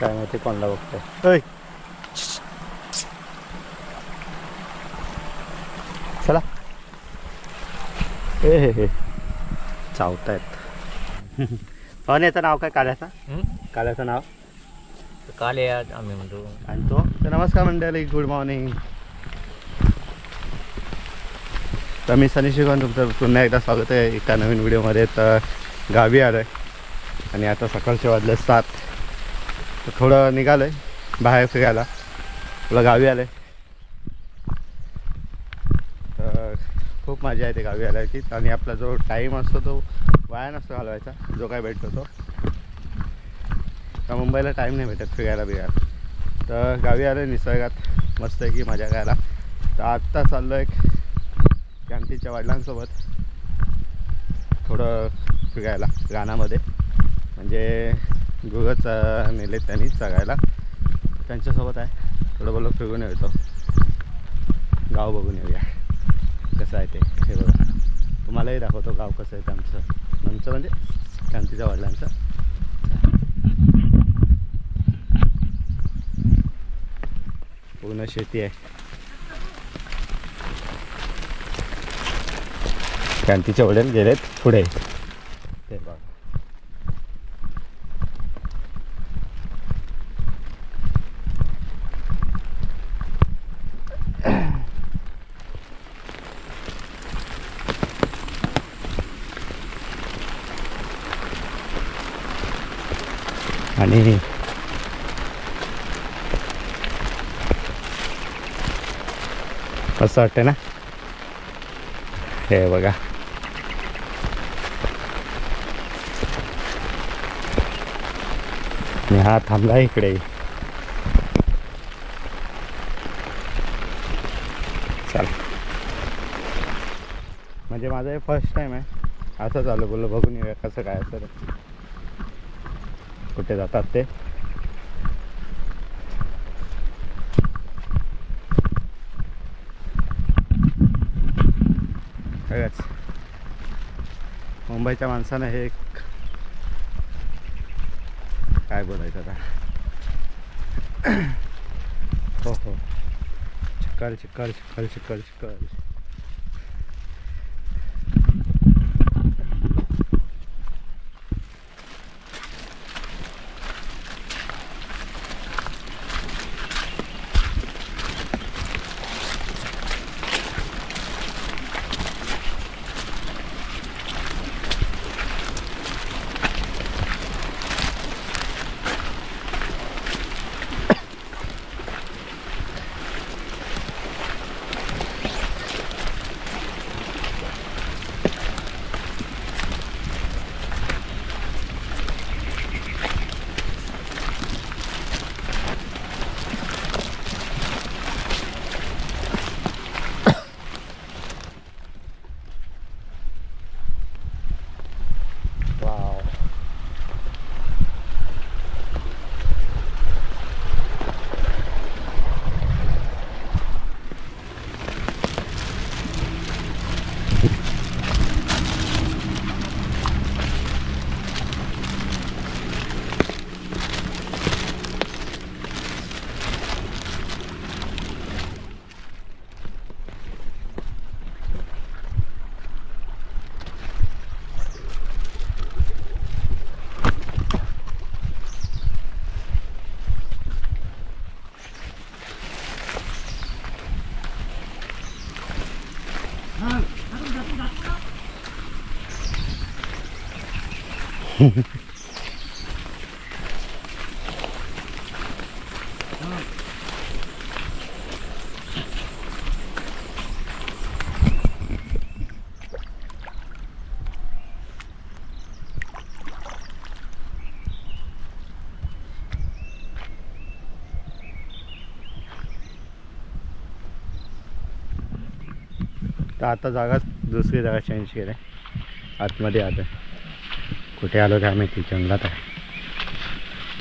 काय माहिती कोणाला बघतोय. चला. ए हे हे. चावतायत. पाहुण्याचं नाव काय? काल्याचं? काल्याचं नाव? काले आज आम्ही म्हणतो. आणि तो? तर नमस्कार मंडळी गुड मॉर्निंग. तर मी सनी शिकवण तुमचं पुन्हा एकदा स्वागत आहे एका नवीन व्हिडिओमध्ये. तर गावी आलो आहे आणि आता सकाळचे वाजले सात. तर थोडं निघालं आहे बाहेर फिरायला. तुला गावी आलं आहे तर खूप मजा येते गावी आल्या की आणि आपला जो टाईम असतो तो वाया नसतो घालवायचा जो काय भेटतो तो. तर मुंबईला टाईम नाही भेटत फिरायला बिरायला. तर गावी आलो निसर्गात. मस्त आहे की मजा करायला. तर आत्ता चाललो आहे क्रांतीच्या वडिलांसोबत. थोडं फिरायला रानामध्ये. म्हणजे गुगच नेले त्यांनी चरायला त्यांच्यासोबत आहे. थोडं बोललो फिरून येतो. गाव बघून येऊया. कसं आहे ते? हे बघा. तुम्हालाही दाखवतो गाव कसं आहे आमचं. आमचं म्हणजे क्रांतीच्या वडिलांचं. पूर्ण शेती आहे. क्रांतीचे वडील गेलेत पुढे ते बघा आणि असं वाटते ना? हे बघा. हा थांबला इकडे. चाल. म्हणजे माझं हे फर्स्ट टाइम आहे. असं चालू बोललो बघून येऊया कसं काय असं कुठे जातात ते. सगळ्याच मुंबईच्या माणसानं हे एक काय बोलायचं आता? हो हो. चिकल चिकल चिकल चिकल चिकल वाव तर आता जागा दुसरी जागा चेंज केली. आतमध्ये आता. कुठे आलो काय माहिती जंगलात आहे.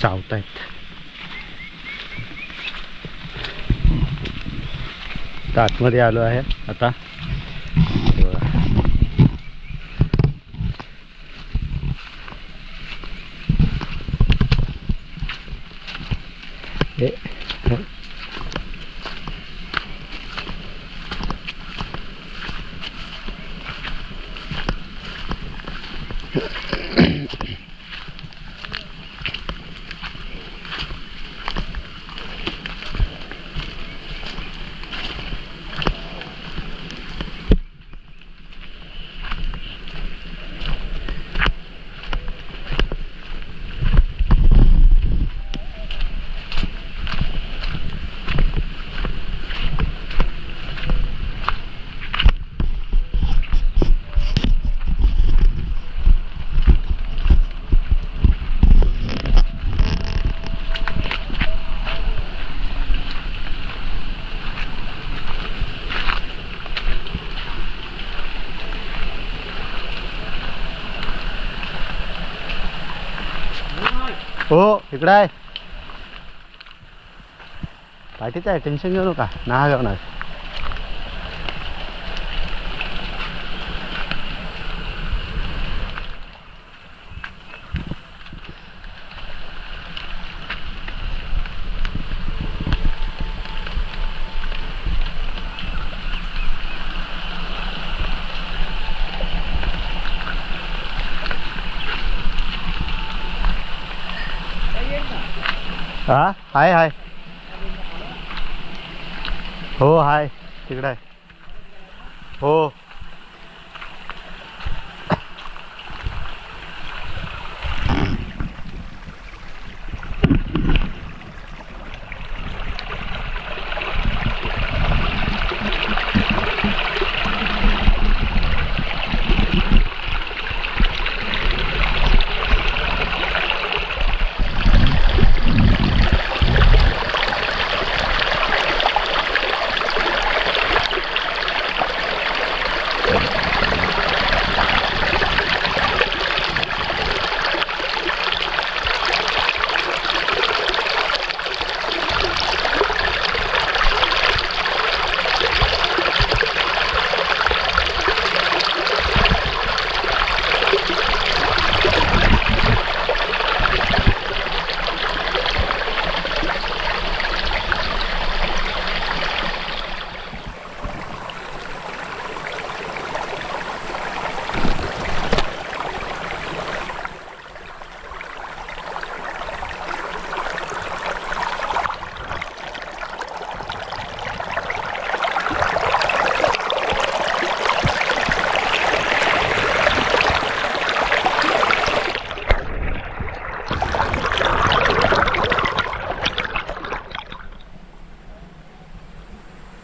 चावतायत. तर आतमध्ये आलो आहे आता हे बघा. हे हो इकडं आहे. पाठीचं आहे टेन्शन घेऊ नका. ना घेऊ नका हा हाय हाय. हो हाय. तिकडं आहे. हो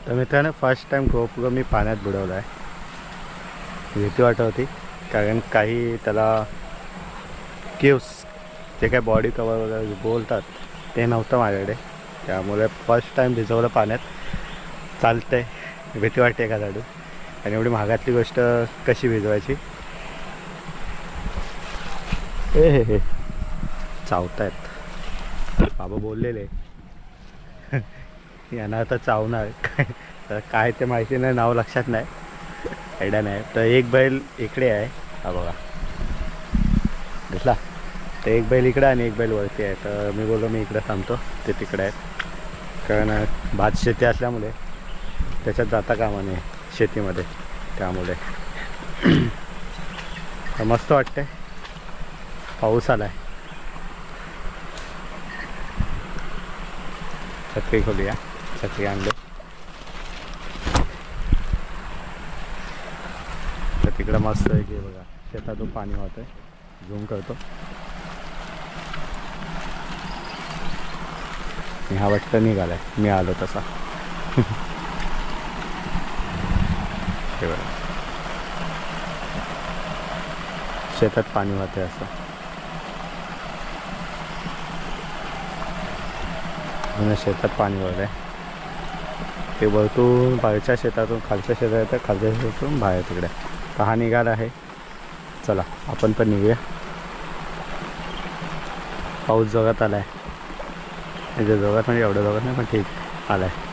तर मित्रांनो फर्स्ट टाईम गोप्रो मी पाण्यात बुडवला आहे. भीती वाटत होती कारण काही त्याला केव्स जे काय बॉडी कवर वगैरे बोलतात ते नव्हतं माझ्याकडे. त्यामुळे फर्स्ट टाईम भिजवलं पाण्यात. चालतंय भीती वाटते का लाडू आणि एवढी महागातली गोष्ट कशी भिजवायची? ए हे हे. चावतायत. बाबा बोललेले. यांना आता चावणार. काय तर काय ते माहिती नाही नाव लक्षात नाही. आयडिया नाही. तर एक बैल इकडे आहे. हा बघा. दिसला? तर एक बैल इकडे आणि एक बैल वरती आहे. तर मी बोललो मी इकडे थांबतो. ते तिकडे आहेत. कारण भात शेती असल्यामुळे त्याच्यात जाता कामा नाही शेतीमध्ये. त्यामुळे. तर मस्त वाटते पाऊस आलाय. छत्री खोलूया. छत्री आणले तर तिकडं मस्त आहे की बघा शेतातून पाणी वाहतंय झूम करतो मी हा वाटतं निघालाय मी आलो तसा हे बघा शेतात पाणी वाहतंय असं शेतात पाणी वाहत आहे ते वरतून बाहेरच्या शेतातून खालच्या शेतात येतं खालच्या शेतातून बाहेर तिकडे. तर हा निघाला आहे. चला आपण पण निघूया. पाऊस जगात आला आहे म्हणजे जगात म्हणजे एवढं जगात नाही पण ठीक आला आहे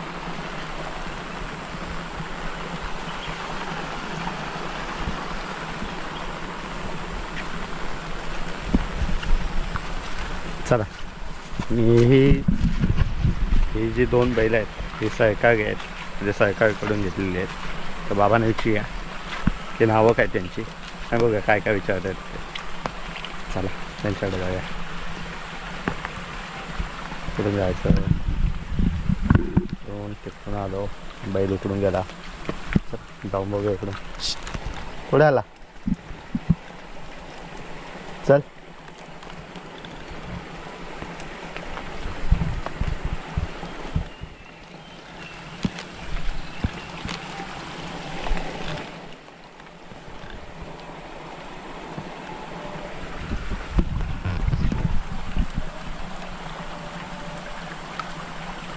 चला मीही ही जी दोन बैल आहेत ही सहकारी आहेत. म्हणजे सहकारीकडून घेतलेली आहेत. तर बाबांना विचारूया. की नावं काय त्यांची? आणि बघा काय काय विचारत आहेत ते. चला त्यांच्याकडे जाऊया. कुठून जायचं? दोन तिकडून आलो. बैल उकडून गेला. चल, जाऊन बघूया इकडून. पुढे आला चल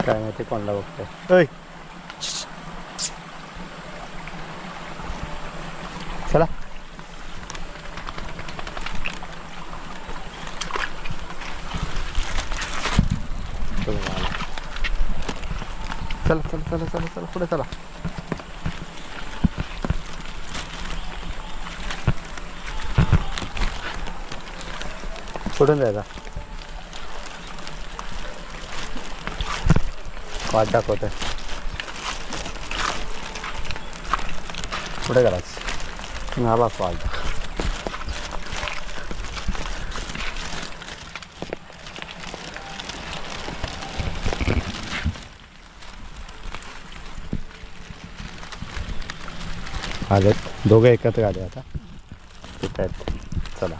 काय माहिती कोणाला बघतोय. चला. तो. चला चला चला चला चला पुढे चला. कुठून जायचा वाट दाखवत आहे पुढे कराच ना बा वाट दाखव आलेत. दोघं एकत्र आले आता ठीक आहेत चला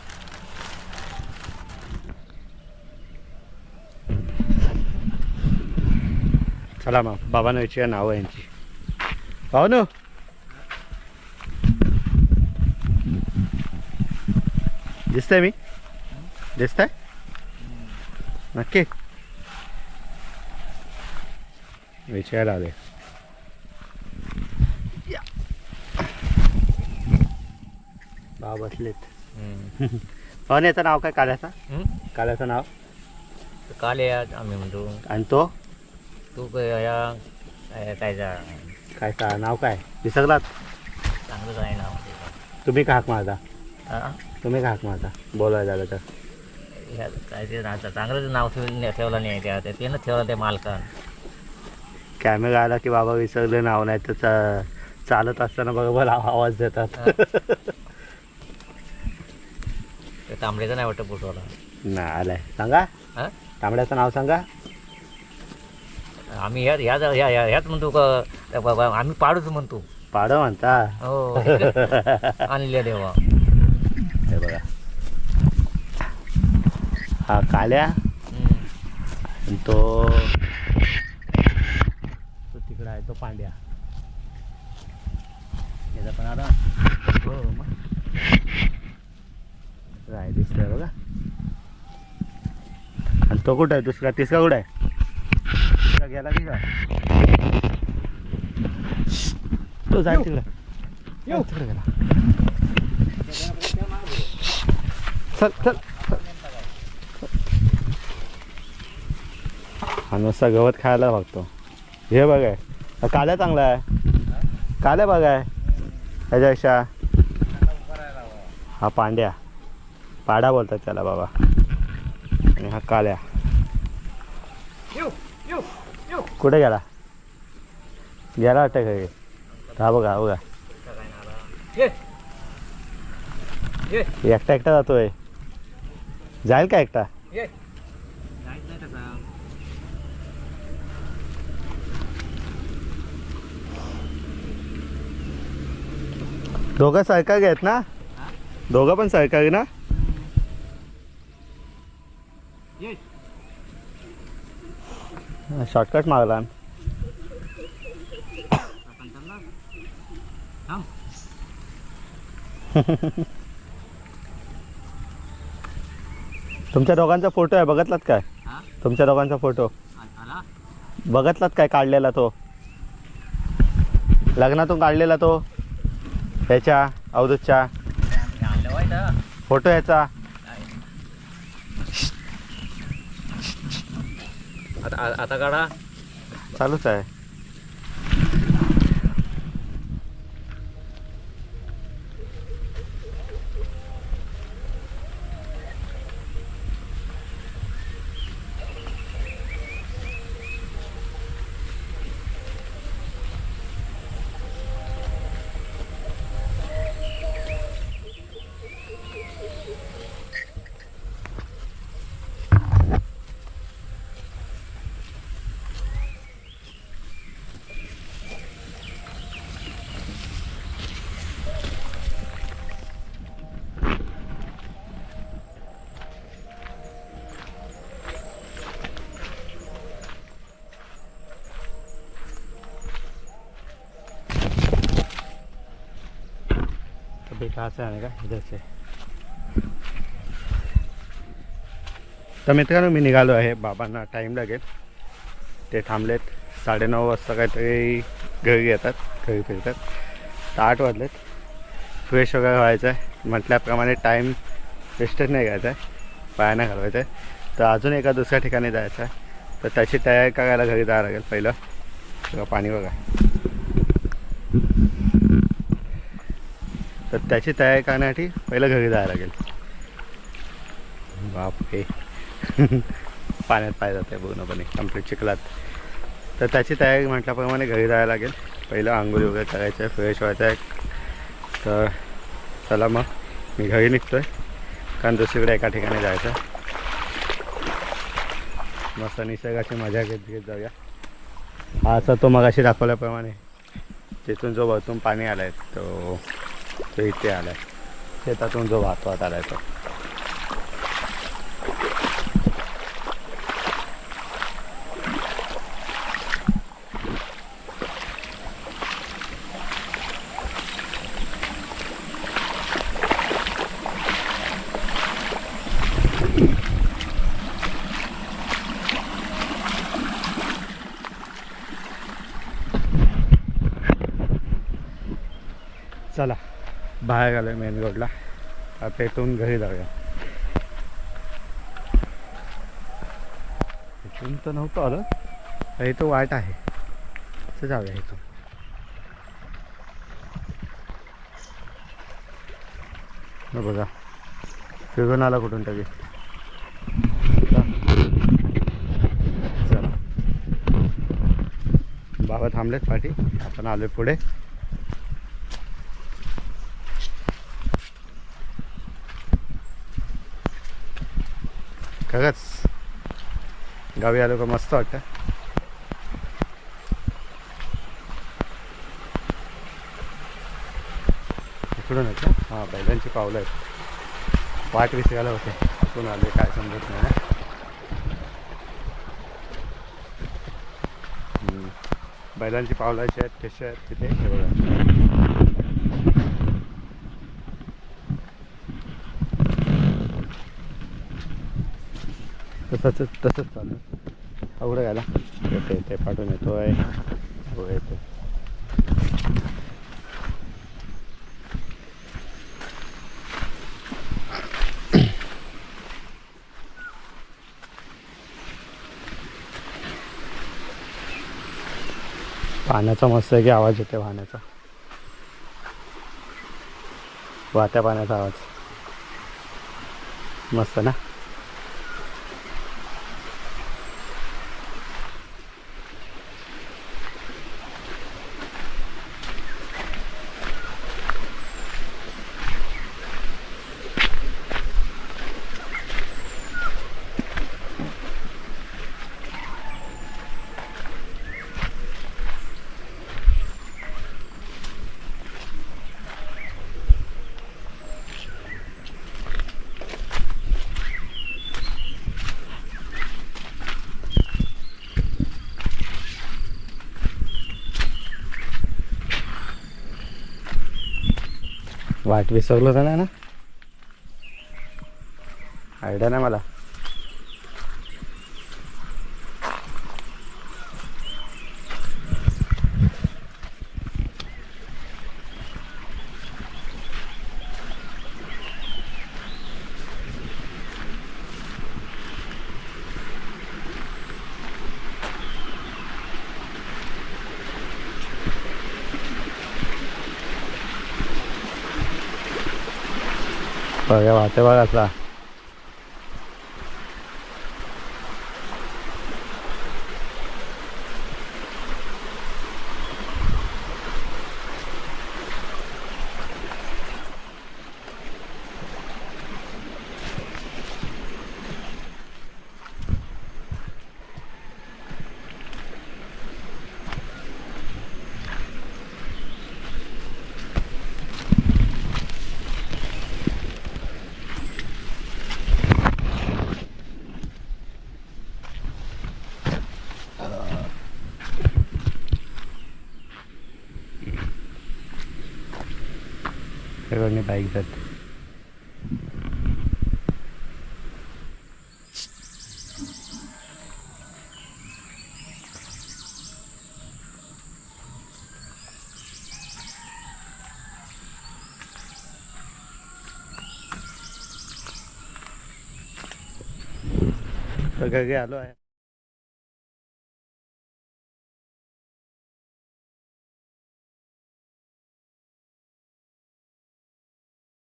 चला मग बाबांना विचार नावं यांची. भावनो दिसतंय मी? दिसतंय? नक्की. विचारायला आले बाबा बसलेत. पाहुणे याचं नाव काय? काल्याचं? काल्याचं नाव? काल या आम्ही म्हणतो. आणि तो? तू काय या काय काय काय का नाव काय? विसरलात? चांगलंच आहे नाव. तुम्ही का हाक मारता? हा? तुम्ही का हाक मारता? बोलायला झालं तर. काय ते नाव चांगलंच नाव ठेवलं ठेवलं नाही त्या. त्या- त्यानं ठेवलं ते मालकान. कॅमेरा आला की बाबा विसरले नाव नाही तर चा- चालत असताना बरोबर आव- आवाज देतात. ते तांबड्याचं नाही वाटतं पुटवाला ना आलाय. सांगा. हा? तांबड्याचं नाव सांगा. आम्ही ह्या ह्या ह्या ह्या- ह्याच म्हणतो का आम्ही पाडूच म्हणतो. पाड म्हणता? हो. आणले देवा. हे बघा. हा काल्या. हम्म. आणि तो तो तिकडं आहे तो पांड्या. याचा पण आला हो मग. राय दिसतोय बघा. आणि तो कुठं आहे? दुसरा तिसरा कुठं आहे? गेला तो जाय तिकडं. येऊ. तिकडे गेला चल चल हा नुसता गवत खायला बघतो. हे बघाय काल्या चांगला आहे. काल्या बघाय ह्याच्यापेक्षा. हा पांड्या. पाडा बोलतात त्याला बाबा. आणि हा काल्या. कुठे गेला? गेला वाटतं घरी. हा बघा बघा एकटा एकटा जातोय. जाईल का एकटा? दोघं सहकारी आहेत ना? दोघं पण सहकारी ना? शॉर्टकट? थांब. तुमच्या दोघांचा फोटो आहे बघितलात काय? तुमच्या दोघांचा फोटो? बघितलात काय काढलेला तो लग्नातून काढलेला तो ह्याच्या अवधूतच्या? फोटो ह्याचा आता आता काढा. चालूच आहे. कहाँ से आने का? इधर से। तर मित्रांनो मी निघालो आहे बाबांना टाईम लागेल. ते थांबलेत. साडेनऊ वाजता काहीतरी घरी येतात घरी फिरतात. तर आठ वाजलेत. फ्रेश वगैरे व्हायचं आहे म्हटल्याप्रमाणे टाईम वेस्टच नाही घ्यायचा आहे पायानं घालवायचा घालवायचं आहे तर अजून एका दुसऱ्या ठिकाणी जायचं आहे तर त्याची तयारी करायला घरी जावं लागेल पहिलं. किंवा पाणी बघा तर त्याची तयारी करण्यासाठी पहिलं घरी जायला लागेल. बापरे. पाण्यात पाय जाते पूर्णपणे कंप्लीट चिखलात. तर त्याची तयारी म्हटल्याप्रमाणे घरी जायला लागेल. पहिलं आंघोळी वगैरे करायचं आहे फ्रेश व्हायचं आहे तर चला मग मी घरी निघतो आहे कारण दुसरीकडे एका ठिकाणी जायचं मस्त निसर्गाची मजा घेत घेत जाऊया. हा असा तो मगाशी दाखवल्याप्रमाणे तिथून जो वरतून पाणी आलं आहे तो तो इथे आला आहे शेतातून जो वाहत वाहत आला आहे तो चला बाहेर आलो मेन रोडला आता इथून घरी जाऊया. इथून तर नव्हतं आलं. पण इथं वाट आहे. तर जाऊया इथून. बघा. फिरून आला कुठून तरी. चला. बाबा थांबलेत पाठी. आपण आलोय पुढे. खरंच गावी आलो का मस्त वाटतं. इकडून आहेत हां बैलांची पावलं आहेत. पाठ विसरायला होते. कुठून आले काय समजत नाही ना. बैलांची पावलं आहेत कशी आहेत तिथे हे बघा. तसंच तसंच चालू अवघड घ्यायला येते येते पाठवून येतो आहे. हो येतो. पाण्याचा मस्त आहे की आवाज येते वाहण्याचा वाहत्या पाण्याचा आवाज. मस्त ना? वाट विसरलो तर नाही ना? आयडिया नाही मला. बघा वाहते बघा असा ड्रायव्हरने बाईक जात. तर आलो आहे.